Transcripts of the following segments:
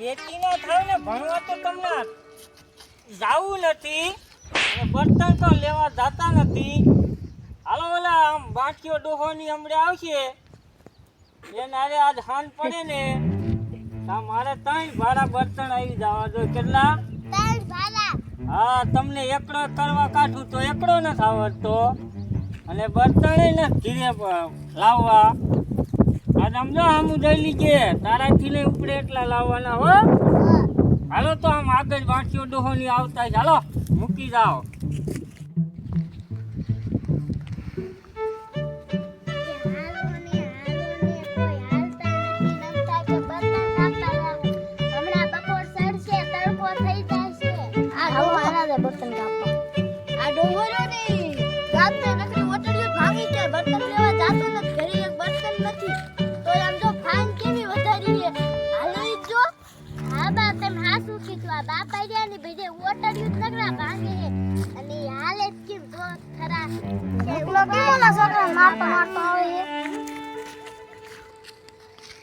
વેચી ના થાય ને ભણવા તો તમને જાવું નથી બર્તન તો લેવા જાતા નથી. હાલો ઓલા આમ બાટકીઓ ડોહોની હમણાં આવશે. એને આરે આજ હાન પડે ને. મારે ત્રણ ભાડા બર્તન આવી જવા દો. કેટલા? હા તમને એકડો કરવા કાઢું તો એકડો નથી આવડતો. અને બર્તણે નથી ધીરે લાવવા. આ સમજો આમ જઈ લીજે તારાથી લઈ ઉપડે એટલા લાવવાના હો. હાલો તો આમ આગળ વાંચીઓ ડોહોની આવતા ચાલો હાલો મૂકી જાઓ.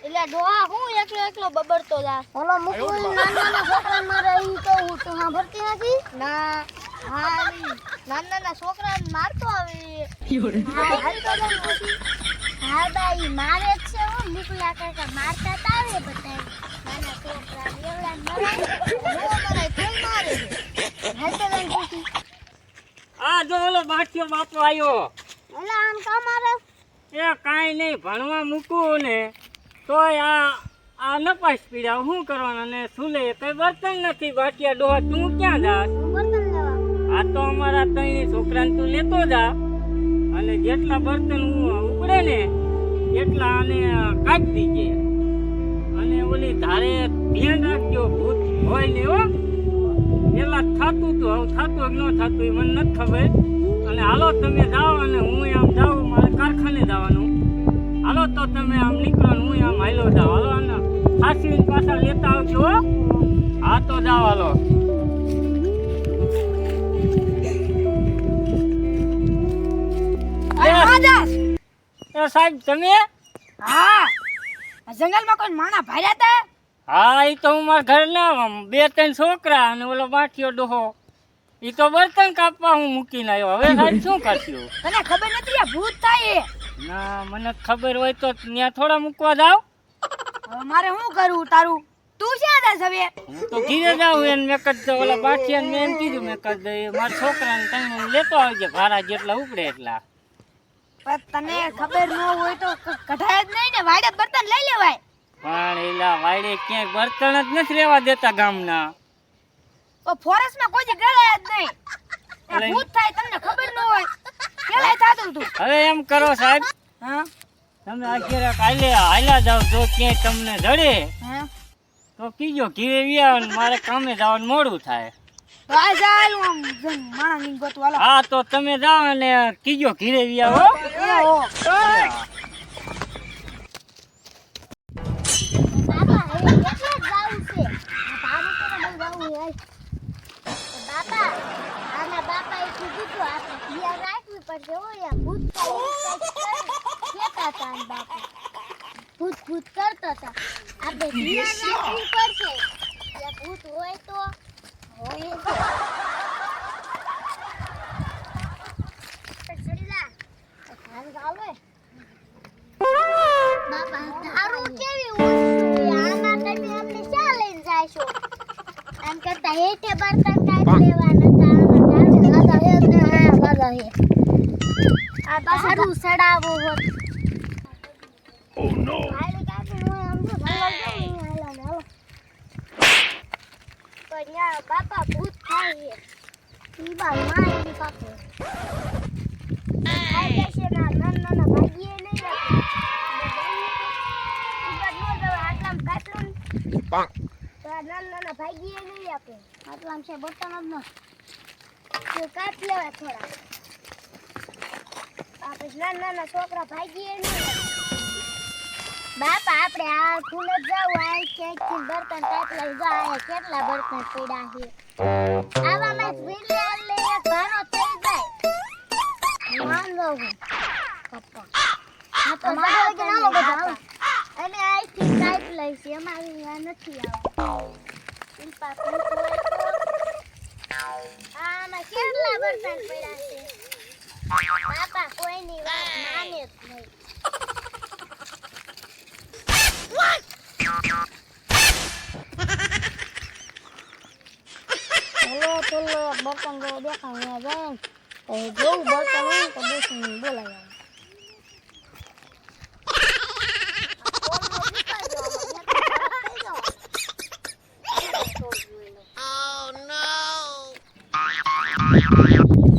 એટલે હું એકલો એકલો બબડતો જા ઓલો મુકુલ નાના છોકરા મારે ઈ તો હું તો સાંભળતી નથી ના હા નાના નાના મારતો આવે. હા હાલ તો હા ભાઈ મારે છે હું મુકલા મારતા તા આવે બધા નાના છોકરા એવડા મરાય નો મરાય તોય મારે હાલતો જાય પછી આ જો ઓલો બાટકીઓ બાપો આવ્યો એટલે આમ કા મારે એ કાંઈ નહીં ભણવા મૂકું ને તોય આ આ નપાસ પીડા શું કરવાનું? અને સુલે કઈ બર્તન નથી બાટિયા ડોહા તું ક્યાં જાસ આ તો અમારા ત્રણ છોકરાને તું લેતો જા. અને જેટલા બર્તન હું ઉપડે ને એટલા આને કાઢી દીજે. અને ઓલી ધારે ધ્યાન રાખજો ભૂત હોય ને હો પેલા થતું તું હવે થતું કે ન થતું એ મને નથી ખબર. અને હાલો તમે જાઓ અને હું આમ જાઉં મારે કારખાને જવાનું. હાલો તો તમે આમ નીકળો હું આમ હાલો જાઓ હાલો અને ખાસી પાછા લેતા આવજો હા. તો જાઓ હાલો. સાહેબ તમે? હા. જંગલમાં કોઈ માણા ભાર્યા હતા? હા એ તો હું મારા ઘરના બે ત્રણ છોકરા અને ઓલો બાટીયો ડોહો. એ તો બર્તન કાપવા હું મૂકીને આવ્યો. હવે સાહેબ શું કરશું તને ખબર નથી આ ભૂત થાય એ? ના મને ખબર હોય તો ત્યાં થોડા મૂકવા જાવ. મારે શું કરવું તારું? તું ક્યાં જા હવે? હું તો ઘીરે જાઉં એને મેં કદ ઓલા બાઠિયાને મેં એમ કીધું મેં કદ મારા છોકરાને તમે લેતો આવજે ભાડા જેટલા ઉપડે એટલા. પણ તને ખબર ન હોય તો કઢાય જ નહીં ને. વાડે બર્તન લઈ લેવાય. પણ એલા વાડે ક્યાંય બર્તન જ નથી રહેવા દેતા ગામના. તો ફોરેસ્ટમાં કોઈ દી ગળાય જ નહીં. ભૂત થાય તમને ખબર ન હોય. કેલાય થાતું તું. હવે એમ કરો સાહેબ. હા? તમે અત્યારે કાલે હાલ્યા જાવ જો ક્યાંય તમને જડે હા? તો કીજો ઘીરે વ્યા ને મારે કામે જવાનું મોડું થાય. ની હાલો. હા તો તમે જાઓ અને કીજો ઘીરે વ્યા હો એ હો બાપા હવે એટલે જ જાવું છે આ ભાડું તો બહુ જાવું છે બાપા, આના બાપાએ કીધું તો આપણે ધ્યાન રાખવું પડશે. હો યા ભૂત કહેતા હતા બાપા. ભૂત ભૂત કરતા હતા આપણે ધ્યાન રાખવું પડશે. ભૂત હોય તો હોય જ. હેઠે બર્તન ટાઈપ લેવાના તા હે ને હા ગાડા હે આ બારું સડાવો હોત ઓ નો હાલી હું આમ તો જઉં હાલા પણ બાપા ભૂત થાય છે. ઈ બા મારી પાપે આ દેશે ના નાના લેવા થોડા. આપણે નાના નાના છોકરા ભાગીએ નહીં. બાપા, આપણે આ ફૂલ જાવ, આ બર્તન કેટલા જાય કેટલા બર્તન પીડા છે. ચલો બર્તન જો દેખાય જાય તો જોઉં બર્તન હોય તો બેસીને બોલાય અલ્યા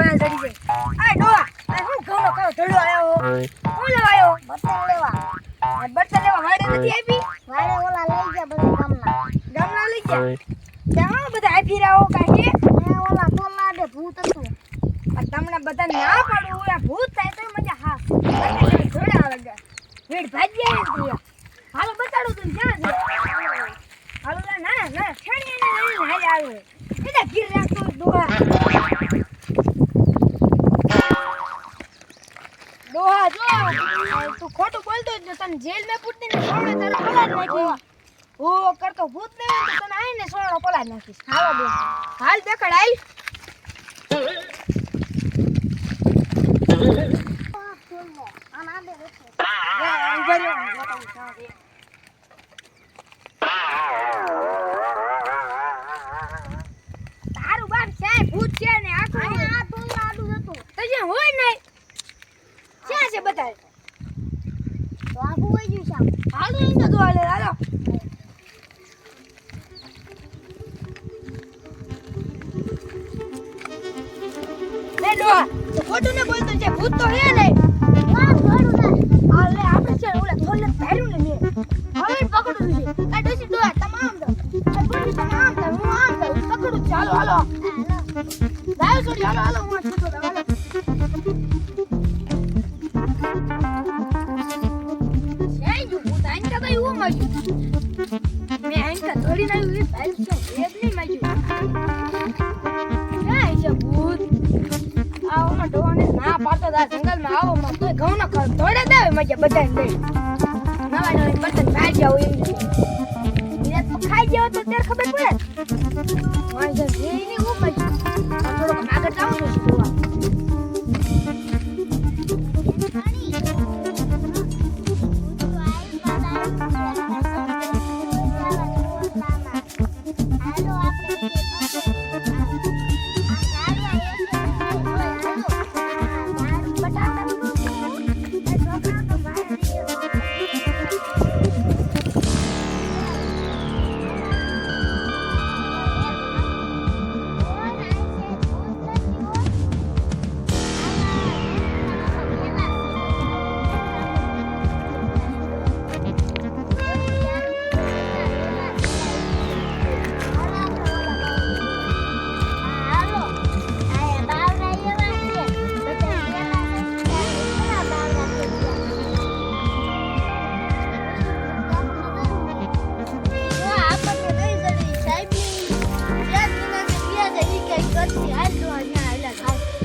અલ્યા કેમ જોયા જડી જાય. આ ડોહા આ હું ઘઉંનો કયો ધડો આયો હું? લેવા આયો બર્તન લેવા. આ બર્તન લેવા વાડે નથી આપી? વારે ઓલા લઈ ગયા બધા ગામના. ગામના લઈ ગયા? ત્યાં બધા આપી રહ્યા કાંઈ ઓલા ના ભૂત હતું. આ તમને બધા ના પાડું ઓલા ભૂત થાય તો મજા હા જોડા આવે ગયા વેડ ભાજી આવી ને હાલો બતાડું તું છે હાલો ના ના ના છેડી હાલ આવે. એટલે ગીર રાખતો ડોહા ડોહા જો તું ખોટું બોલતો જ તને જેલ મે પૂછતી ને સોળે તારે પલાડ નાખી. ઓ કરતો ભૂત ને તો તને આઈને સોળો પલાડ નાખીશ. હાલો બે હાલ દેખાડ રહો. તારું બાપ છે ભૂત છે ને આખું આ હતું. તો જે હોય નહીં ક્યાં છે બતાય તો આખું વઈ ગયું શામ હાલો એમ તો હાલો. લે ડોહા તો ખોટું ને બોલતો છે ભૂત તો હે ના ના. આપણે છે ઓલા થોડે પહેર્યું ને મેં હવે પકડું છે. આ ડોસી ડોહા તમામ દો આ ડોસી તમામ દો હું આમ દો પકડું છે હાલો. હાલો. છોડી હાલો હાલો હું ખાઈ જાવ તો ત્યારે ખબર પડે? કરતી હાલ તો અહીંયા હાલ્યા હાલ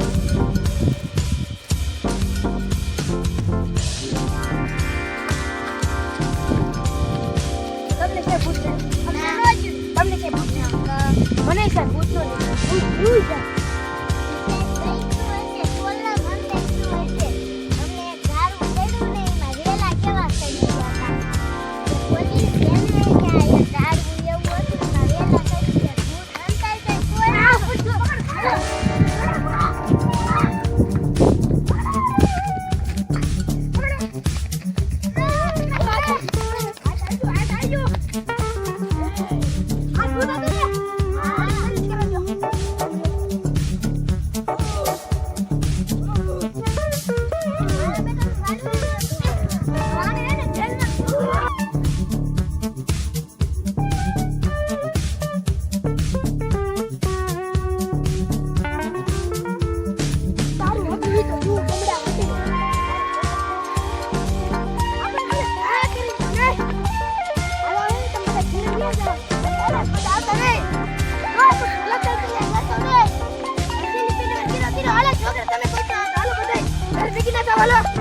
નહીં ધીરે